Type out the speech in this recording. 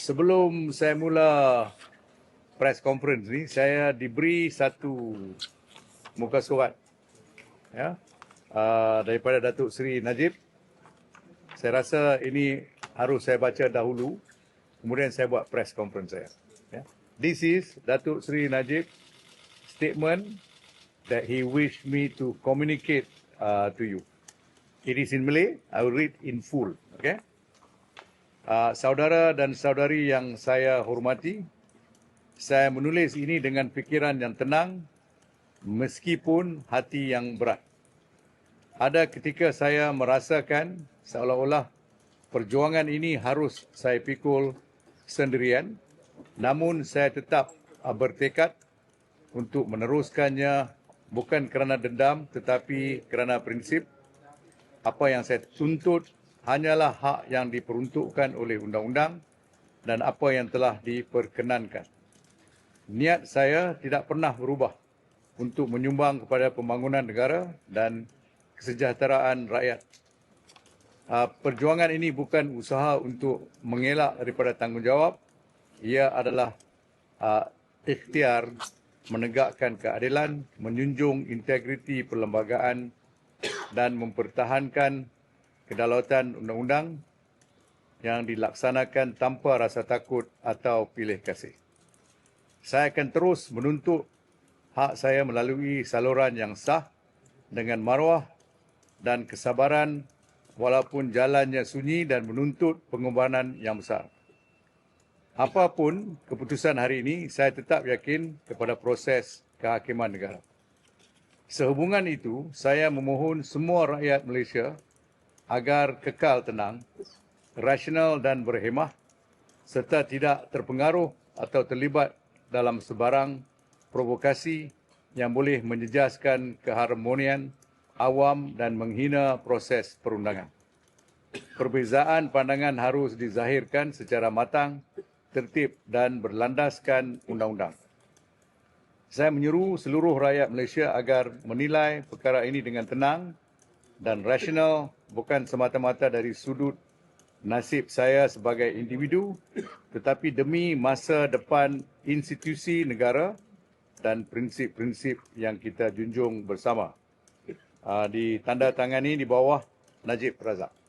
sebelum saya mula press conference ni, saya diberi satu muka surat ya, uh, daripada Datuk Seri Najib. Saya rasa ini harus saya baca dahulu, kemudian saya buat press conference saya. Ya. This is Datuk Seri Najib statement that he wished me to communicate uh, to you. It is in Malay. I will read in full. Okay. Uh, saudara dan saudari yang saya hormati, saya menulis ini dengan fikiran yang tenang meskipun hati yang berat. Ada ketika saya merasakan seolah-olah perjuangan ini harus saya pikul sendirian, namun saya tetap bertekad untuk meneruskannya bukan kerana dendam tetapi kerana prinsip apa yang saya tuntut hanyalah hak yang diperuntukkan oleh undang-undang dan apa yang telah diperkenankan. Niat saya tidak pernah berubah untuk menyumbang kepada pembangunan negara dan kesejahteraan rakyat. Uh, perjuangan ini bukan usaha untuk mengelak daripada tanggungjawab. Ia adalah uh, ikhtiar menegakkan keadilan, menjunjung integriti perlembagaan dan mempertahankan kedaulatan undang-undang yang dilaksanakan tanpa rasa takut atau pilih kasih. Saya akan terus menuntut hak saya melalui saluran yang sah dengan maruah dan kesabaran walaupun jalannya sunyi dan menuntut pengorbanan yang besar. Apapun keputusan hari ini, saya tetap yakin kepada proses kehakiman negara. Sehubungan itu, saya memohon semua rakyat Malaysia agar kekal tenang, rasional dan berhemah serta tidak terpengaruh atau terlibat dalam sebarang provokasi yang boleh menjejaskan keharmonian awam dan menghina proses perundangan. Perbezaan pandangan harus dizahirkan secara matang, tertib dan berlandaskan undang-undang. Saya menyeru seluruh rakyat Malaysia agar menilai perkara ini dengan tenang dan rasional bukan semata-mata dari sudut nasib saya sebagai individu tetapi demi masa depan institusi negara dan prinsip-prinsip yang kita junjung bersama. Uh, ditandatangani di bawah Najib Razak.